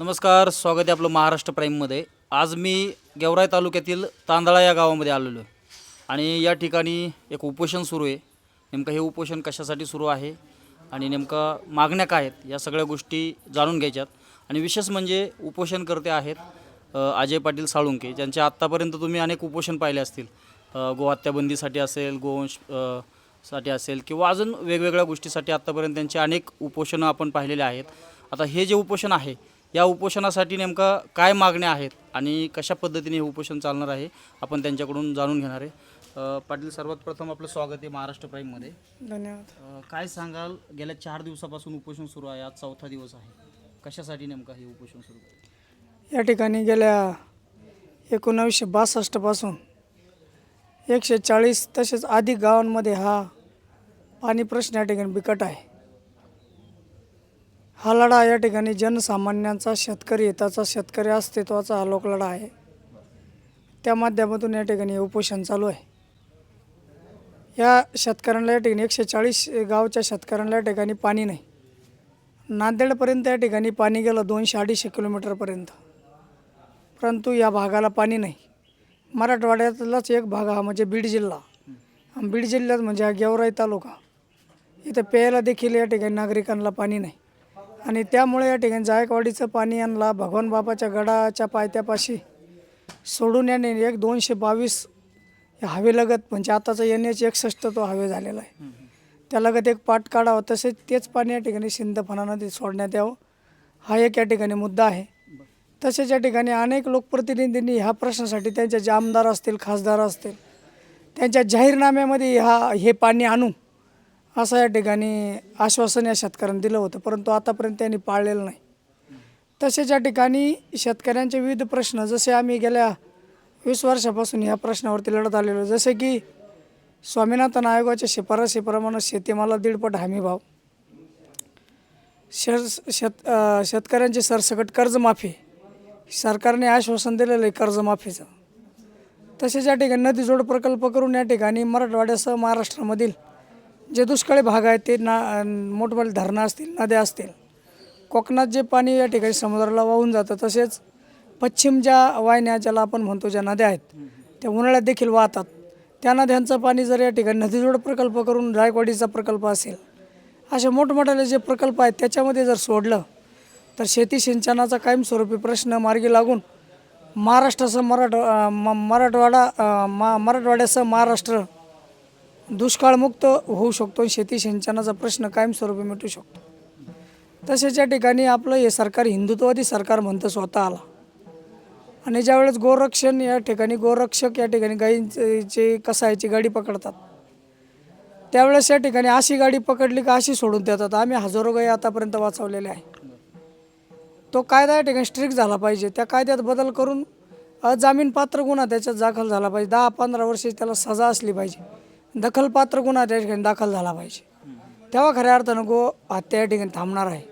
नमस्कार स्वागत आहे आपलं महाराष्ट्र प्राईममध्ये. आज मी गेवराई तालुक्यातील तांदळा या गावामध्ये आलेलो आहे. आणि या ठिकाणी एक उपोषण सुरू आहे. नेमकं हे उपोषण कशासाठी सुरू आहे आणि नेमकं मागण्या काय आहेत या सगळ्या गोष्टी जाणून घ्यायच्यात. आणि विशेष म्हणजे उपोषणकर्ते आहेत अजय पाटील साळुंके ज्यांचे आत्तापर्यंत तुम्ही अनेक उपोषण पाहिले असतील. गोहत्याबंदीसाठी असेल गोवंशसाठी असेल किंवा अजून वेगवेगळ्या गोष्टीसाठी आत्तापर्यंत त्यांचे अनेक उपोषणं आपण पाहिलेले आहेत. आता हे जे उपोषण आहे या उपोषणासाठी नेमका काय मागण्या आहेत आणि कशा पद्धतीने हे उपोषण चालणार आहे आपण त्यांच्याकडून जाणून घेणार आहे. पाटील सर्वात प्रथम आपलं स्वागत आहे महाराष्ट्र प्राईममध्ये धन्यवाद. काय सांगाल गेल्या चार दिवसापासून उपोषण सुरू आहे आज चौथा दिवस आहे. कशासाठी नेमकं हे उपोषण सुरू आहे? या ठिकाणी गेल्या एकोणावीसशे बासष्टपासून एकशे चाळीस तसेच अधिक गावांमध्ये हा पाणी प्रश्न या ठिकाणी बिकट आहे. हा लढा या ठिकाणी जनसामान्यांचा शेतकरी हिताचा शेतकरी अस्तित्वाचा हा लोकलढा आहे. त्या माध्यमातून या ठिकाणी उपोषण चालू आहे. या शेतकऱ्यांना या ठिकाणी एकशे चाळीस गावच्या शेतकऱ्यांना या ठिकाणी पाणी नाही. नांदेडपर्यंत या ठिकाणी पाणी गेलं दोनशे अडीचशे किलोमीटरपर्यंत. परंतु या भागाला पाणी नाही. मराठवाड्यातलाच एक भाग हा म्हणजे बीड जिल्हा. बीड जिल्ह्यात म्हणजे हा गेवराई तालुका. इथं प्यायला देखील या ठिकाणी नागरिकांना पाणी नाही. आणि त्यामुळे या ठिकाणी जायकवाडीचं पाणी यांना भगवान बाबाच्या गडाच्या पायथ्यापाशी सोडून याने एक दोनशे बावीस हवेलगत म्हणजे आताचा एन एच एकसष्ट तो हवे झालेला आहे. त्यालगत एक पाट काढावा तसेच तेच पाणी या ठिकाणी सिंधफणा नदीत सोडण्यात यावं. हा एक या ठिकाणी मुद्दा आहे. तसेच या ठिकाणी अनेक लोकप्रतिनिधींनी ह्या प्रश्नासाठी त्यांचे जे आमदार असतील खासदार असतील त्यांच्या जाहीरनाम्यामध्ये हा हे पाणी आणू. असं या ठिकाणी आश्वासन या शेतकऱ्यांनी दिलं होतं परंतु आतापर्यंत त्यांनी पाळलेलं नाही. तसेच या ठिकाणी शेतकऱ्यांचे विविध प्रश्न जसे आम्ही गेल्या वीस वर्षापासून या प्रश्नावरती लढत आलेलो जसे की स्वामीनाथन आयोगाच्या शिफारसीप्रमाणे शेतीमाला दीडपट हमी भाव शेत शेत शेतकऱ्यांची सरसकट कर्जमाफी. सरकारने आश्वासन दिलेलं आहे कर्जमाफीचं. तसेच या ठिकाणी नदी जोड प्रकल्प करून या ठिकाणी मराठवाड्यासह महाराष्ट्रामधील जे दुष्काळी भाग आहेत ते ना मोठमोठे धरणं असतील नद्या असतील कोकणात जे पाणी या ठिकाणी समुद्राला वाहून जातं तसेच पश्चिम ज्या वाहिन्या ज्याला आपण म्हणतो ज्या नद्या आहेत त्या उन्हाळ्यात देखील वाहतात. त्या नद्यांचं पाणी जर या ठिकाणी नदीजोड प्रकल्प करून जायकवाडीचा प्रकल्प असेल असे मोठमोठ्याले जे प्रकल्प आहेत त्याच्यामध्ये जर सोडलं तर शेती सिंचनाचा कायमस्वरूपी प्रश्न मार्गी लागून महाराष्ट्रासह मराठ म- मराठवाडा मा मराठवाड्यासह महाराष्ट्र दुष्काळमुक्त होऊ शकतो आणि शेती सिंचनाचा प्रश्न कायमस्वरूपी मिटू शकतो. तसेच या ठिकाणी आपलं हे सरकार हिंदुत्ववादी सरकार म्हणतं स्वतःला. आणि ज्यावेळेस गोरक्षण या ठिकाणी गोरक्षक या ठिकाणी गायींची कसायची गाडी पकडतात त्यावेळेस या ठिकाणी अशी गाडी पकडली का अशी सोडून देतात. आम्ही हजारो गायी आतापर्यंत वाचवलेल्या आहे तो कायदा या ठिकाणी स्ट्रिक्ट झाला पाहिजे. त्या कायद्यात बदल करून अजामीनपात्र गुन्हा त्याच्यात दाखल झाला पाहिजे. दहा पंधरा वर्षे त्याला सजा असली पाहिजे. दखलपात्र गुन्हा त्या ठिकाणी दाखल झाला पाहिजे. तेव्हा खऱ्या अर्थानं गो हत्या या ठिकाणी थांबणार आहे.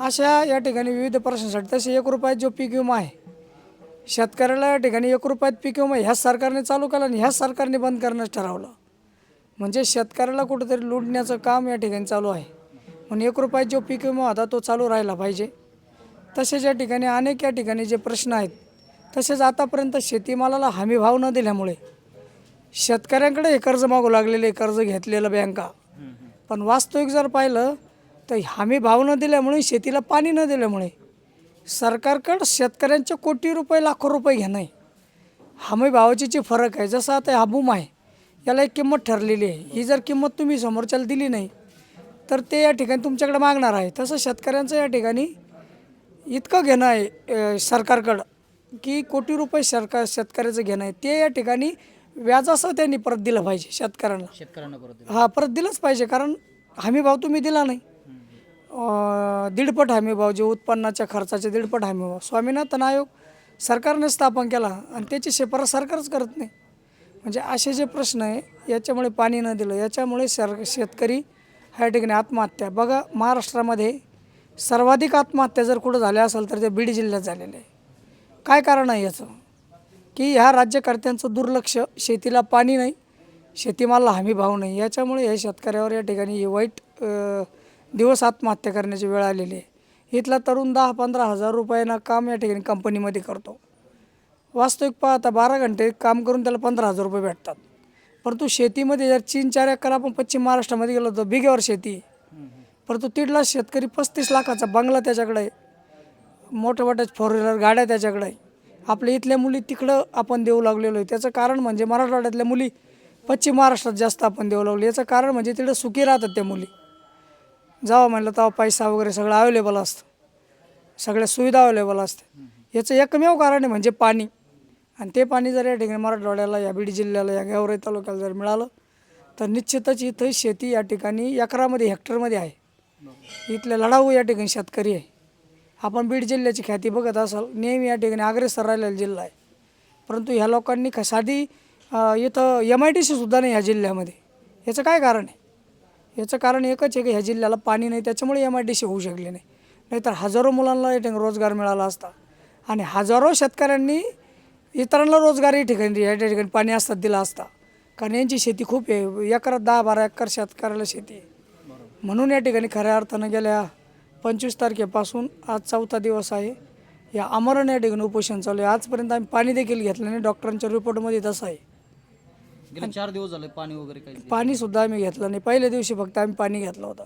अशा या ठिकाणी विविध प्रश्नांसाठी तसे एक रुपयात जो पीक विमा आहे शेतकऱ्याला या ठिकाणी एक रुपयात पीक विमा ह्याच सरकारने चालू केला आणि ह्याच सरकारने बंद करण्यास ठरवलं. म्हणजे शेतकऱ्याला कुठंतरी लुटण्याचं काम या ठिकाणी चालू आहे. म्हणून एक रुपयात जो पीक विमा होता तो चालू राहिला पाहिजे. तसेच या ठिकाणी अनेक या ठिकाणी जे प्रश्न आहेत तसेच आतापर्यंत शेतीमालाला हमीभाव न दिल्यामुळे शेतकऱ्यांकडे हे कर्ज मागू लागलेले कर्ज घेतलेलं बँका पण वास्तविक जर पाहिलं तर हमी भाव न दिल्यामुळे शेतीला पाणी न दिल्यामुळे सरकारकडं शेतकऱ्यांचे कोटी रुपये लाखो रुपये घेणं आहे. हमी भावाची जी फरक आहे जसं आता हा बूम आहे याला एक किंमत ठरलेली आहे. ही जर किंमत तुम्ही समोरच्याला दिली नाही तर ते या ठिकाणी तुमच्याकडे मागणार आहे. तसं शेतकऱ्यांचं या ठिकाणी इतकं घेणं आहे सरकारकडं की कोटी रुपये सरकार शेतकऱ्याचं घेणं आहे. ते या ठिकाणी व्याजासह त्यांनी परत दिलं पाहिजे शेतकऱ्यांना. शेतकऱ्यांना परत हा परत दिलंच पाहिजे कारण हमी भाव तुम्ही दिला नाही. अं, दीडपट हमी भाव जे उत्पन्नाच्या खर्चाचे दीडपट हमी भाव. स्वामीनाथन आयोग सरकारने स्थापन केला आणि त्याची शिफारस सरकारच करत नाही. म्हणजे असे जे प्रश्न आहे याच्यामुळे पाणी न दिलं याच्यामुळे सर शेतकरी ह्या ठिकाणी आत्महत्या. बघा महाराष्ट्रामध्ये सर्वाधिक आत्महत्या जर कुठं झाल्या असेल तर ते बीड जिल्ह्यात झालेल्या आहे. काय कारण आहे याचं? की ह्या राज्यकर्त्यांचं दुर्लक्ष शेतीला पाणी नाही शेतीमाला हमी भाव नाही. याच्यामुळे या शेतकऱ्यावर या ठिकाणी वाईट दिवस आत्महत्या करण्याची वेळ आलेली आहे. इथला तरुण दहा पंधरा हजार रुपयानं काम या ठिकाणी कंपनीमध्ये करतो. वास्तविक पाहता बारा घंटे काम करून त्याला पंधरा हजार रुपये भेटतात. परंतु शेतीमध्ये जर तीन चार एकर आपण पश्चिम महाराष्ट्रामध्ये गेलो तर बिगेवर शेती परंतु तिथला शेतकरी पस्तीस लाखाचा बंगला त्याच्याकडे आहे. मोठ्या मोठ्या फोर व्हीलर गाड्या त्याच्याकडे आहे. आपल्या इथल्या मुली तिकडं आपण देऊ लागलेलो आहे. त्याचं कारण म्हणजे मराठवाड्यातल्या मुली पश्चिम महाराष्ट्रात जास्त आपण देऊ लागलो. याचं कारण म्हणजे तिकडं सुखी राहतात त्या मुली. जावं म्हणलं तेव्हा पैसा वगैरे सगळं अवेलेबल असतं. सगळ्या सुविधा अवेलेबल असतं याचं एकमेव कारण आहे म्हणजे पाणी. आणि ते पाणी जर या ठिकाणी मराठवाड्याला या बीड जिल्ह्याला या गेवराई तालुक्याला जर मिळालं तर निश्चितच इथं शेती या ठिकाणी एकरामध्ये हेक्टरमध्ये आहे. इथले लढाऊ या ठिकाणी शेतकरी आहे. आपण बीड जिल्ह्याची ख्याती बघत असाल नेहमी या ठिकाणी अग्रेसर राहिलेला जिल्हा आहे. परंतु ह्या लोकांनी ख साधी इथं एम आय टी सीसुद्धा नाही ह्या जिल्ह्यामध्ये. याचं काय कारण आहे? याचं कारण एकच आहे की ह्या जिल्ह्याला पाणी नाही त्याच्यामुळे एम आय टी सी होऊ शकले नाही. नाहीतर हजारो मुलांना या ठिकाणी रोजगार मिळाला असता. आणि हजारो शेतकऱ्यांनी इतरांना रोजगार या ठिकाणी या ठिकाणी पाणी असतात दिला असता. कारण यांची शेती खूप आहे. एकरात दहा बारा एकर शेतकऱ्याला शेती आहे. म्हणून या ठिकाणी खऱ्या अर्थानं गेल्या पंचवीस तारखेपासून आज चौथा दिवस आहे. या आमरण या ठिकाणी उपोषण चालू आहे. आजपर्यंत आम्ही पाणी देखील घेतलं नाही. डॉक्टरांच्या रिपोर्टमध्ये तसं आहे. गेले चार दिवस झाले पाणी वगैरे काही पाणीसुद्धा आम्ही घेतलं नाही. पहिल्या दिवशी फक्त आम्ही पाणी घेतलं होतं.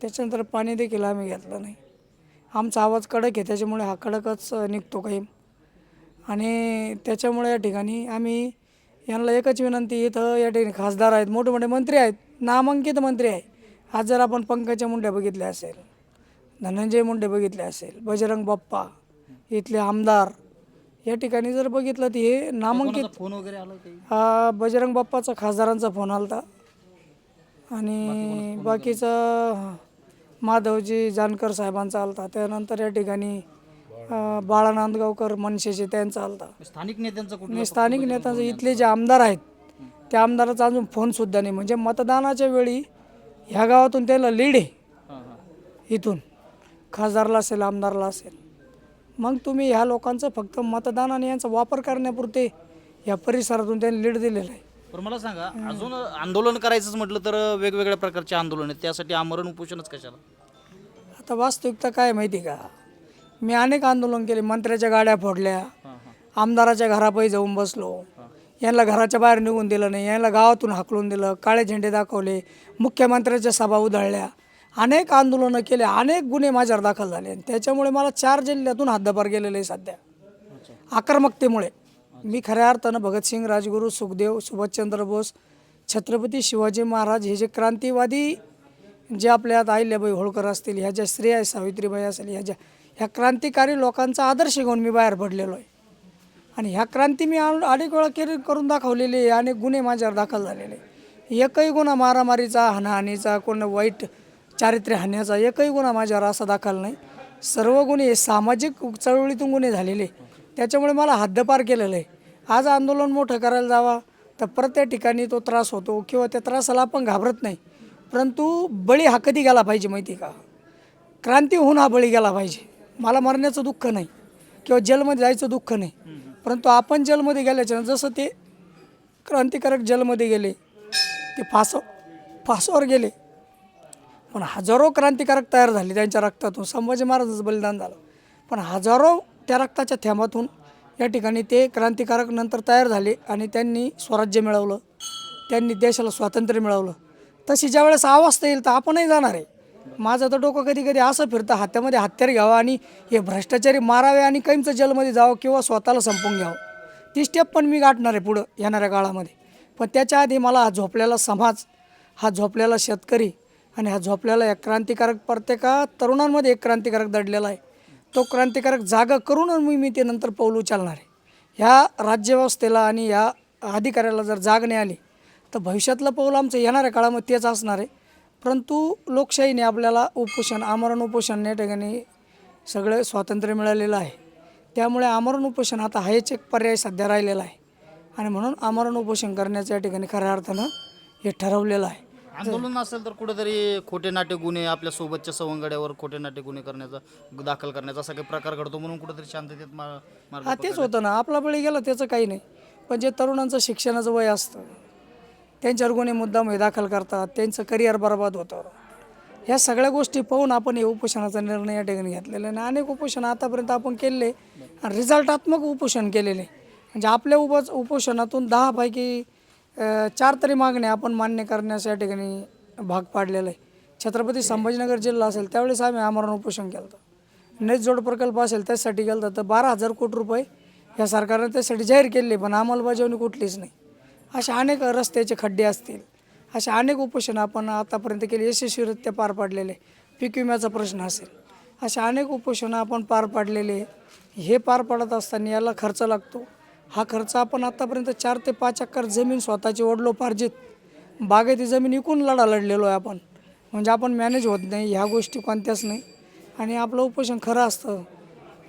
त्याच्यानंतर पाणी देखील आम्ही घेतलं नाही. आमचा आवाज कडक आहे. त्याच्यामुळे हा कडकच निघतो कायम आणि त्याच्यामुळे या ठिकाणी आम्ही यांना एकच विनंती इथं या ठिकाणी खासदार आहेत मोठे मोठे मंत्री आहेत नामांकित मंत्री आहे. आज जर आपण पंकजा मुंडे बघितले असेल धनंजय मुंडे बघितले असेल बजरंग बाप्पा इथले आमदार या ठिकाणी जर बघितलं तर हे नामांकित फोन वगैरे आला हा बजरंग बाप्पाचा खासदारांचा फोन आलता. आणि बाकीचा माधवजी जानकर साहेबांचा आलता. त्यानंतर या ठिकाणी अं, बाळा नांदगावकर मनसेचे त्यांचा आलता. स्थानिक नेत्यांचा आणि स्थानिक नेत्यांचे इथले जे आमदार आहेत त्या आमदाराचा अजून फोनसुद्धा नाही. म्हणजे मतदानाच्या वेळी ह्या गावातून त्याला लीड आहे. इथून. खासदारला असेल आमदारला असेल. मग तुम्ही ह्या लोकांचं फक्त मतदान आणि यांचा वापर करण्यापुरते या परिसरातून त्यांनी लीड दिलेलं आहे. पण मला सांगा अजून आंदोलन करायचंच म्हटलं तर वेगवेगळ्या प्रकारचे आंदोलन आहेत त्यासाठी आमरण उपोषणच कशाला? आता वास्तविकता काय आहे माहिती का? मी अनेक आंदोलन केले मंत्र्याच्या गाड्या फोडल्या आमदाराच्या घरापायी जाऊन बसलो. यांना घराच्या बाहेर निघून दिलं नाही यांना गावातून हाकलून दिलं काळे झेंडे दाखवले मुख्यमंत्र्याच्या सभा उधळल्या. अनेक आंदोलनं केले अनेक गुन्हे माझ्यावर दाखल झाले. आणि त्याच्यामुळे मला चार जिल्ह्यातून हद्दपार गेलेलं आहे सध्या. आक्रमकतेमुळे. मी खऱ्या अर्थानं भगतसिंग राजगुरू सुखदेव सुभाषचंद्र बोस छत्रपती शिवाजी महाराज हे जे क्रांतिवादी जे आपल्या अहिल्याबाई होळकर असतील ह्या ज्या स्त्रिया आहे सावित्रीबाई असेल ह्या ज्या ह्या क्रांतिकारी लोकांचा आदर्श घेऊन मी बाहेर पडलेलो आहे. आणि ह्या क्रांती मी अनेक वेळा केली करून दाखवलेली आहे अनेक गुन्हे माझ्यावर दाखल झालेले. एकही गुन्हा मारामारीचा हाणाहानीचा कोण वाईट चारित्र्य हाण्याचा एकही गुन्हा माझ्यावर असा दाखल नाही. सर्व गुन्हे हे सामाजिक चळवळीतून गुन्हे झालेले. त्याच्यामुळे मला हद्दपार केलेलं आहे. आज आंदोलन मोठं करायला जावा तर प्रत्येक ठिकाणी तो त्रास होतो किंवा त्या त्रासाला आपण घाबरत नाही. परंतु बळी हा कधी गेला पाहिजे माहिती का? क्रांती होऊन हा बळी गेला पाहिजे. मला मरण्याचं दुःख नाही किंवा जेलमध्ये जायचं दुःख नाही. परंतु आपण जेलमध्ये गेल्याच्या जसं ते क्रांतिकारक जेलमध्ये गेले ते फास फासावर गेले पण हजारो क्रांतिकारक तयार झाले त्यांच्या रक्तातून. संभाजी महाराजांचं बलिदान झालं. पण हजारो त्या रक्ताच्या थेंबातून या ठिकाणी ते क्रांतिकारक नंतर तयार झाले आणि त्यांनी स्वराज्य मिळवलं. त्यांनी देशाला स्वातंत्र्य मिळवलं. तशी ज्या वेळेस अवस्था येईल तर आपणही जाणार आहे. माझं तर डोकं कधी कधी असं फिरतं हात्यामध्ये हत्यार घ्यावं आणि हे भ्रष्टाचारी मारावे आणि कैमचं जेलमध्ये जावं किंवा स्वतःला संपवून घ्यावं. ती स्टेप पण मी गाठणार आहे पुढं येणाऱ्या काळामध्ये. पण त्याच्या आधी मला हा झोपलेला समाज हा झोपलेला शेतकरी आणि हा झोपलेला एक क्रांतिकारक प्रत्येका तरुणांमध्ये एक क्रांतिकारक दडलेला आहे. तो क्रांतिकारक जागा करून मी मी ते नंतर पाऊल उचलणार आहे. ह्या राज्यव्यवस्थेला आणि ह्या अधिकाऱ्याला जर जाग नाही आली तर भविष्यातलं पाऊल आमचं येणाऱ्या काळामध्ये तेच असणार आहे. परंतु लोकशाहीने आपल्याला उपोषण आमरण उपोषण या ठिकाणी सगळं स्वातंत्र्य मिळालेलं आहे. त्यामुळे आमरण उपोषण आता हाच एक पर्याय सध्या राहिलेला आहे. आणि म्हणून आमरण उपोषण करण्याचं या ठिकाणी खऱ्या अर्थानं हे ठरवलेलं आहे. आंदोलन असेल तर कुठेतरी खोटे नाट्य गुन्हे आपल्या सोबतच्या सवंगड्यावर खोटे नाट्य गुन्हे करण्याचा दाखल करण्याचा असा काही प्रकार घडतो म्हणून कुठेतरी शांततेत मा- मार्ग हा तेच होतं ना. आपला बळी गेला त्याचं काही नाही. पण जे तरुणांचं शिक्षणाचं वय असतं त्यांच्यावर गुन्हे मुद्दाम हे दाखल करतात त्यांचं करिअर बर्बाद होतं. ह्या सगळ्या गोष्टी पाहून आपण हे उपोषणाचा निर्णय या ठिकाणी घेतलेला आहे. आणि अनेक उपोषण आतापर्यंत आपण केले आणि रिझल्टात्मक उपोषण केलेले. म्हणजे आपल्या उप उपोषणातून दहापैकी चार तरी मागण्या आपण मान्य करण्यास या ठिकाणी भाग पाडलेला आहे. छत्रपती संभाजीनगर जिल्हा असेल त्यावेळेस आम्ही आमरण उपोषण केलं होतं. नेट जोड प्रकल्प असेल त्यासाठी गेलं होतं. तर बारा हजार कोटी रुपये या सरकारनं त्यासाठी जाहीर केले पण अंमलबजावणी कुठलीच नाही. अशा अनेक रस्त्याचे खड्डे असतील अशा अनेक उपोषणं आपण आतापर्यंत केली यशस्वीरित्या पार पाडलेले पीक विम्याचा प्रश्न असेल अशा अनेक उपोषणं आपण पार पाडलेले हे पार पाडत असताना याला खर्च लागतो. हा खर्च आपण आतापर्यंत चार ते पाच एकर जमीन स्वतःची वडलोपार्जित बागायती जमीन विकून लढा लढलेलो आहे आपण. म्हणजे आपण मॅनेज होत नाही ह्या गोष्टी कोणत्याच नाही. आणि आपलं उपोषण खरं असतं.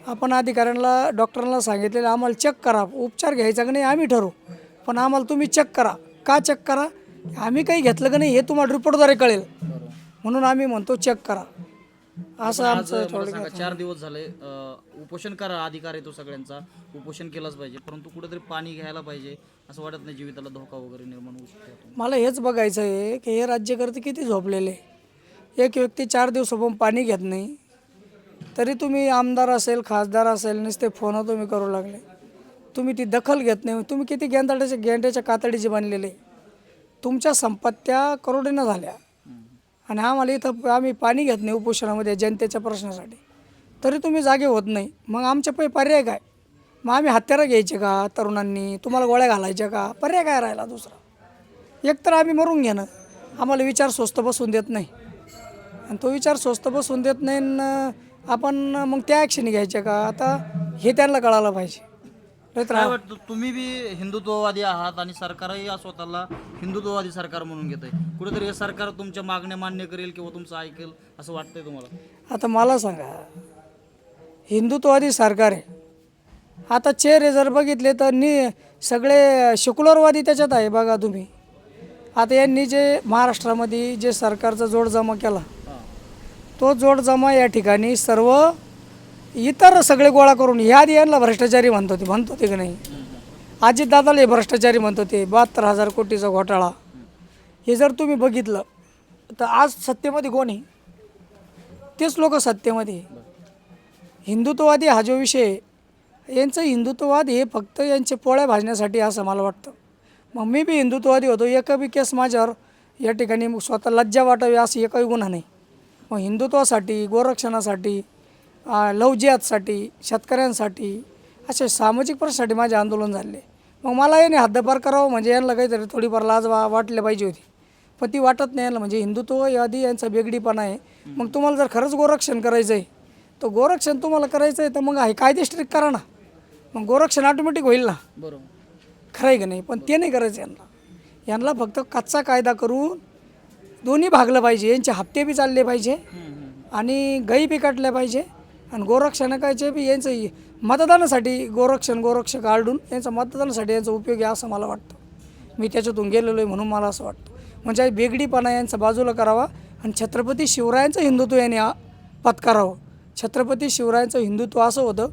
आपण अधिकाऱ्यांना डॉक्टरांना सांगितलेलं आम्हाला चेक करा. उपचार घ्यायचा का नाही आम्ही ठरवू. पण आम्हाला तुम्ही चेक करा. का चेक करा? आम्ही काही घेतलं का नाही हे तुम्हाला रिपोर्टद्वारे कळेल. म्हणून आम्ही म्हणतो चेक करा. असं आज आमचं मला सांगा चार दिवस झाले अ, उपोषण करा अधिकार आहे तो सगळ्यांचा उपोषण केलंच पाहिजे परंतु कुठेतरी पाणी घ्यायला पाहिजे असं वाटत नाही जीविताला धोका वगैरे निर्माण होऊ शकतो. यातून. मला हेच बघायचं आहे की हे राज्यकर्ते किती झोपलेले. एक व्यक्ती चार दिवसापासून पाणी घेत नाही. तरी तुम्ही आमदार असेल खासदार असेल नुसते फोन तुम्ही करू लागले. तुम्ही ती दखल घेत नाही. तुम्ही किती गेंदाड्याच्या गेंड्याच्या कातडीचे बनलेले. तुमच्या संपत्त्या करोडीनं झाल्या. आणि आम्हाला इथं आम्ही पाणी घेत नाही उपोषणामध्ये जनतेच्या प्रश्नासाठी. तरी तुम्ही जागे होत नाही. मग आमचे पै पर्याय काय? मग आम्ही हत्यारं घ्यायचे का तरुणांनी? तुम्हाला गोळ्या घालायच्या का? पर्याय काय राहिला दुसरा? एकतर आम्ही मरून घेणं. आम्हाला विचार स्वस्त बसून देत नाही. आणि तो विचार स्वस्त बसून देत नाही न आपण मग त्या ॲक्शन घ्यायच्या का? आता हे त्यांना कळायला पाहिजे. नाही तर काय वाटतं तुम्ही बी हिंदुत्ववादी आहात आणि सरकारही या स्वतःला हिंदुत्ववादी सरकार म्हणून घेत आहे कुठेतरी हे सरकार तुमच्या मागण्या मान्य करेल किंवा तुमचं ऐकेल असं वाटतंय तुम्हाला? आता मला सांगा हिंदुत्ववादी सरकार आहे. आता चेहरे जर बघितले तर नि सगळे सेक्युलरवादी त्याच्यात आहे बघा तुम्ही. आता यांनी जे महाराष्ट्रामध्ये जे सरकारचा जोड जमा केला तो जोड जमा या ठिकाणी सर्व इतर सगळे गोळा करून ह्या यांना भ्रष्टाचारी म्हणतो ते म्हणतो ते की नाही? अजितदादाला हे भ्रष्टाचारी म्हणतो ते बहात्तर हजार कोटीचा घोटाळा. हे जर तुम्ही बघितलं तर आज सत्तेमध्ये कोण आहे? तेच लोक सत्तेमध्ये हिंदुत्ववादी हा जो विषय यांचं हिंदुत्ववाद हे फक्त यांचे पोळ्या भाजण्यासाठी असं मला वाटतं. मग मी बी हिंदुत्ववादी होतो एका बी केस माझ्यावर या ठिकाणी मग स्वतः लज्जा वाटावी असं एकही गुन्हा नाही. मग हिंदुत्वासाठी गोरक्षणासाठी लव जिहादसाठी शेतकऱ्यांसाठी असे सामाजिक प्रश्नासाठी माझे आंदोलन झाले. मग मला याने हद्दपार करावं म्हणजे यांना काहीतरी थोडीफार लाज वा वाटल्या पाहिजे होती. पण ती वाटत नाही यांना म्हणजे हिंदुत्व यादी यांचा बेगडीपणा आहे. मग तुम्हाला जर खरंच गोरक्षण करायचं आहे तर गोरक्षण तुम्हाला करायचं आहे तर मग हे कायदे स्ट्रिक करा ना. मग गोरक्षण ऑटोमॅटिक होईल ना. बरोबर. खरं आहे का नाही? पण ते नाही करायचं यांना. यांना फक्त कच्चा कायदा करून दोन्ही भागलं पाहिजे. यांचे हप्ते बी चालले पाहिजे आणि गाई बी काटल्या पाहिजे. आणि गोरक्षणकाचे बी यांचं मतदानासाठी गोरक्षण गोरक्षक आरडून यांचं मतदानासाठी यांचा उपयोग आहे असं मला वाटतं. मी त्याच्यातून गेलेलो आहे म्हणून मला असं वाटतं. म्हणजे बेगडीपणा यांचा बाजूला करावा आणि छत्रपती शिवरायांचं हिंदुत्व यांनी पत्करावं. छत्रपती शिवरायांचं हिंदुत्व असं होतं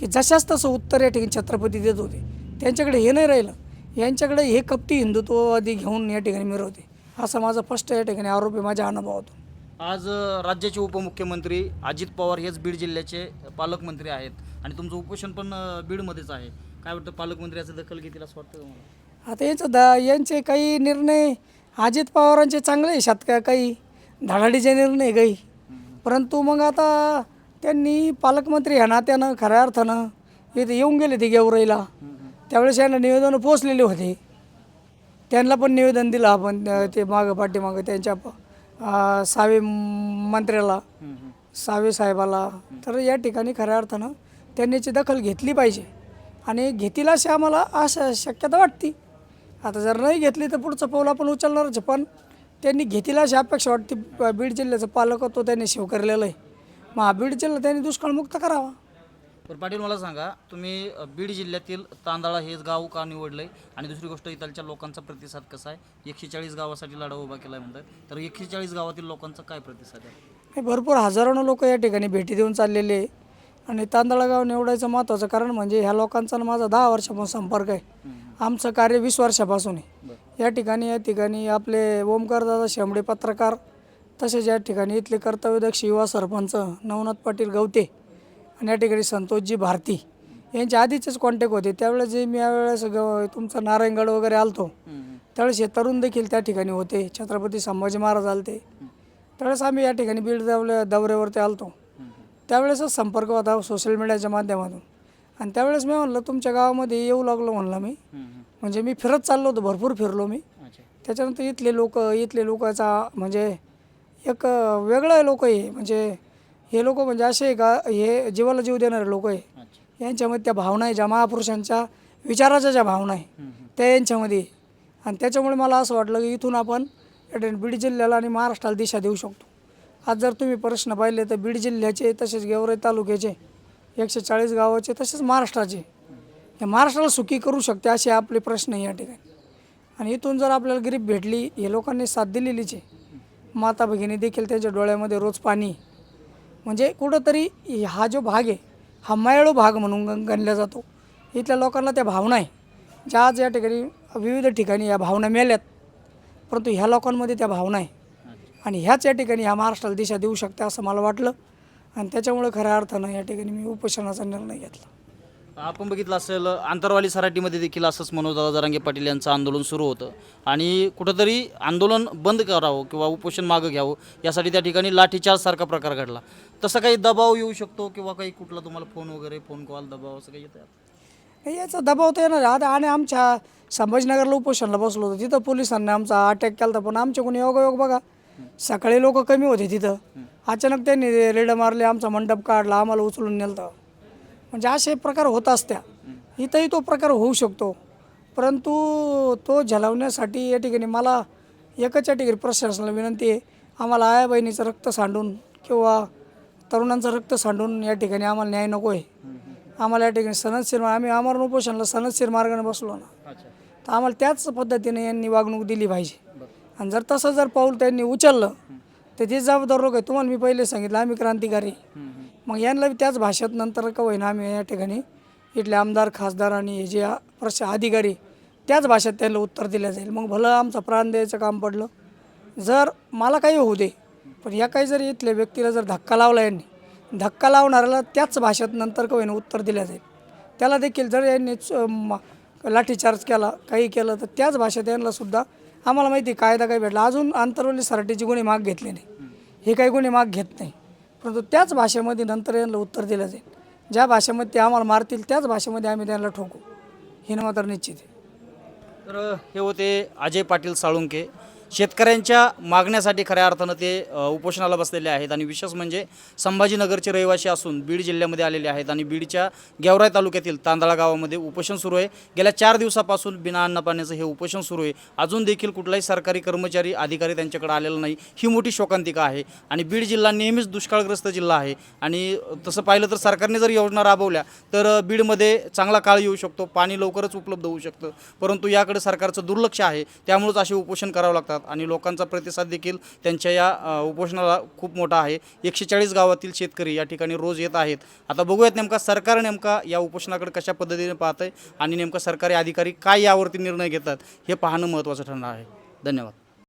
की जशाच तसं उत्तर या ठिकाणी छत्रपती देत होते. त्यांच्याकडे हे नाही राहिलं. यांच्याकडे हे कपटी हिंदुत्ववादी घेऊन या ठिकाणी मिरवते. असा माझा फर्स्ट या ठिकाणी आरोप आहे माझ्या अनुभवातून. आज राज्याचे उपमुख्यमंत्री अजित पवार हेच बीड जिल्ह्याचे पालकमंत्री आहेत. आणि तुमचं उपोषण पण बीडमध्येच आहे. काय वाटतं पालकमंत्री याचं दखल घेतील असं वाटतं तुम्हाला? आता यांचं दा यांचे काही निर्णय अजित पवारांचे चांगले आहे शेतकऱ्या काही धडाडीचे निर्णय काही. परंतु मग आता त्यांनी पालकमंत्री ह्या नात्यानं खऱ्या अर्थानं इथे येऊन गेले ते गेवराईला. त्यावेळेस यांना निवेदनं पोचलेले होते. त्यांना पण निवेदन दिलं आपण ते मागं पाठीमागं त्यांच्या सावे मंत्र्याला सावे साहेबाला. तर या ठिकाणी खऱ्या अर्थानं त्यांनी याची दखल घेतली पाहिजे. आणि घेतील अशी आम्हाला आशा शक्यता वाटते. आता जर नाही घेतली तर पुढचं पाऊल आपण उचलणारच. पण त्यांनी घेतील अशी अपेक्षा वाटते. बीड जिल्ह्याचं पालकत्व त्यांनी स्वीकारलेलं आहे. मग हा बीड जिल्हा त्यांनी दुष्काळमुक्त करावा. तर पाटील मला सांगा तुम्ही अ, बीड जिल्ह्यातील तांदळा हेच गाव का निवडलंय? आणि दुसरी गोष्ट इथलच्या लोकांचा प्रतिसाद कसा आहे? एकशे चाळीस गावासाठी लढा उभा केला आहे म्हणतात. तर एकशे चाळीस गावातील लोकांचा काय प्रतिसाद आहे? हे भरपूर हजारोनं लोक या ठिकाणी भेटी देऊन चाललेले आहे. आणि तांदळा गाव निवडायचं महत्त्वाचं कारण म्हणजे ह्या लोकांचा आणि माझा दहा वर्षापासून संपर्क आहे. आमचं कार्य वीस वर्षापासून आहे. या ठिकाणी या ठिकाणी आपले ओमकारदादा शेंबडे पत्रकार तसेच या ठिकाणी इथले कर्तव्यदक्ष युवा सरपंच नवनाथ पाटील गवते आणि या ठिकाणी संतोषजी भारती यांच्या आधीचेच कॉन्टॅक्ट होते. त्यावेळेस जे मी यावेळेस ग तुमचा नारायणगड वगैरे आलतो त्यावेळेस हे तरुण देखील त्या ठिकाणी होते. छत्रपती संभाजी महाराज आलते. त्यावेळेस आम्ही या ठिकाणी बीड दौऱ्या दौऱ्यावरती आलतो. त्यावेळेसच संपर्क होता सोशल मीडियाच्या माध्यमातून. आणि त्यावेळेस मी म्हणलं तुमच्या गावामध्ये येऊ लागलो म्हणलं मी. म्हणजे मी फिरत चाललो होतो भरपूर फिरलो मी. त्याच्यानंतर इथले लोक इथले लोकांचा म्हणजे एक वेगळं लोक आहे म्हणजे हे लोक म्हणजे असे आहे का हे जीवाला जीव देणारे लोक आहे. यांच्यामध्ये त्या भावना आहे ज्या महापुरुषांच्या विचाराच्या ज्या भावना आहे त्या यांच्यामध्ये आहे. आणि त्याच्यामुळे मला असं वाटलं की इथून आपण या बीड जिल्ह्याला आणि महाराष्ट्राला दिशा देऊ शकतो. आज जर तुम्ही प्रश्न पाहिले तर बीड जिल्ह्याचे तसेच गेवराई तालुक्याचे एकशे चाळीस गावाचे तसेच महाराष्ट्राचे. हे महाराष्ट्राला सुखी करू शकते असे आपले प्रश्न आहे या ठिकाणी. आणि इथून जर आपल्याला गरीब भेटली हे लोकांनी साथ दिलेलीच आहे. माता भगिनी देखील त्यांच्या डोळ्यामध्ये रोज पाणी म्हणजे कुठंतरी हा जो भाग आहे हा मायाळू भाग म्हणून गण- गणला जातो. इथल्या लोकांना त्या भावना आहे. ज्या आज या ठिकाणी विविध ठिकाणी या भावना मिळाल्यात परंतु ह्या लोकांमध्ये त्या भावना आहे. आणि ह्याच या ठिकाणी ह्या महाराष्ट्राला दिशा देऊ शकते असं मला वाटलं. आणि त्याच्यामुळे खऱ्या अर्थानं या ठिकाणी मी उपोषणाचा निर्णय घेतला. आपण बघितलं असेल आंतरवाली सराटीमध्ये देखील असंच मनोजदादा जरांगे पाटील यांचं आंदोलन सुरू होतं. आणि कुठंतरी आंदोलन बंद करावं किंवा उपोषण मागं घ्यावं यासाठी त्या ठिकाणी लाठीचार्जसारखा प्रकार घडला. तसं काही दबाव येऊ शकतो किंवा काही कुठला तुम्हाला फोन वगैरे फोन कॉल दबाव असं काही येतं नाही याचा दबाव तर येणार आहे. आता आणि आमच्या संभाजीनगरला उपोषणाला बसलो होतो. तिथं पोलिसांनी आमचा अटॅक केला होता पण आमच्या कोणी योगायोग बघा. सकाळी लोक कमी होते तिथं. अचानक त्यांनी रेड मारले आमचा मंडप काढला आम्हाला उचलून नेलं म्हणजे असे प्रकार होत असत्या. इथंही तो प्रकार होऊ शकतो. परंतु तो झलावण्यासाठी या ठिकाणी मला एकच या ठिकाणी प्रशासनाला विनंती आहे. आम्हाला आया बहिणीचं रक्त सांडून किंवा तरुणांचं रक्त सांडून या ठिकाणी आम्हाला न्याय नको आहे आम्हाला या ठिकाणी सनदशीर आम्ही आमरण उपोषणाला सनदशीर मार्गाने बसलो ना. तर आम्हाला त्याच पद्धतीने यांनी वागणूक दिली पाहिजे. आणि जर तसं जर पाऊल त्यांनी उचललं तर ते जबाबदार लोक आहे तुम्हाला मी पहिले सांगितलं आम्ही क्रांतिकारी. मग यांना बी त्याच भाषेत नंतर का होईना आम्ही या ठिकाणी इथले आमदार खासदार आणि हे जे प्रशा अधिकारी त्याच भाषेत त्यांना उत्तर दिलं जाईल. मग भलं आमचं प्राण द्यायचं काम पडलं. जर मला काही होऊ दे पण या काही जर इथल्या व्यक्तीला जर धक्का लावला यांनी धक्का लावणाऱ्याला त्याच भाषेत नंतर का होईना उत्तर दिलं जाईल. त्याला देखील जर यांनी च- लाठीचार्ज केला काही केलं तर त्याच भाषेत यांना सुद्धा आम्हाला माहिती कायदा काही भेटला. अजून आंतरवली सराटीची गुन्हे माग घेतले नाही. हे काही गुन्हे माग घेत नाही. परंतु त्याच भाषेमध्ये नंतर यांना उत्तर दिलं जाईल. ज्या भाषेमध्ये ते आम्हाला मारतील त्याच भाषेमध्ये आम्ही त्यांना ठोकू. हे मात्र निश्चित आहे. तर हे होते अजय पाटील साळुंके. शेतकऱ्यांच्या मागण्यासाठी खऱ्या अर्थानं ते उपोषणाला बसलेले आहेत आणि विशेष म्हणजे संभाजीनगरचे रहिवासी असून बीड जिल्ह्यामध्ये आलेले आहेत आणि बीडच्या गेवराई तालुक्यातील तांदळा गावामध्ये उपोषण सुरू आहे. गेल्या चार दिवसापासून बिना अन्नपाण्याचं हे उपोषण सुरू आहे. अजून देखील कुठलाही सरकारी कर्मचारी अधिकारी त्यांच्याकडे आलेला नाही. ही मोठी शोकांतिका आहे आणि बीड जिल्हा नेहमीच दुष्काळग्रस्त जिल्हा आहे. आणि तसं पाहिलं तर सरकारने जर योजना राबवल्या तर बीडमध्ये चांगला काळ येऊ शकतो. पाणी लवकरच उपलब्ध होऊ शकतं. परंतु याकडे सरकारचं दुर्लक्ष आहे. त्यामुळेच असे उपोषण करावं लागतात. आणि लोकांचा प्रतिसाद देखील त्यांच्या या उपोषणाला खूप मोठा आहे. एकशे चाळीस गावातील शेतकरी या ठिकाणी रोज येत आहेत. आता बघूयात नेमका सरकार नेमका या उपोषणाकडे कशा पद्धतीने पाहत आहे आणि नेमका सरकारी अधिकारी काय यावरती निर्णय घेतात हे पाहणं महत्त्वाचं ठरणार आहे. धन्यवाद.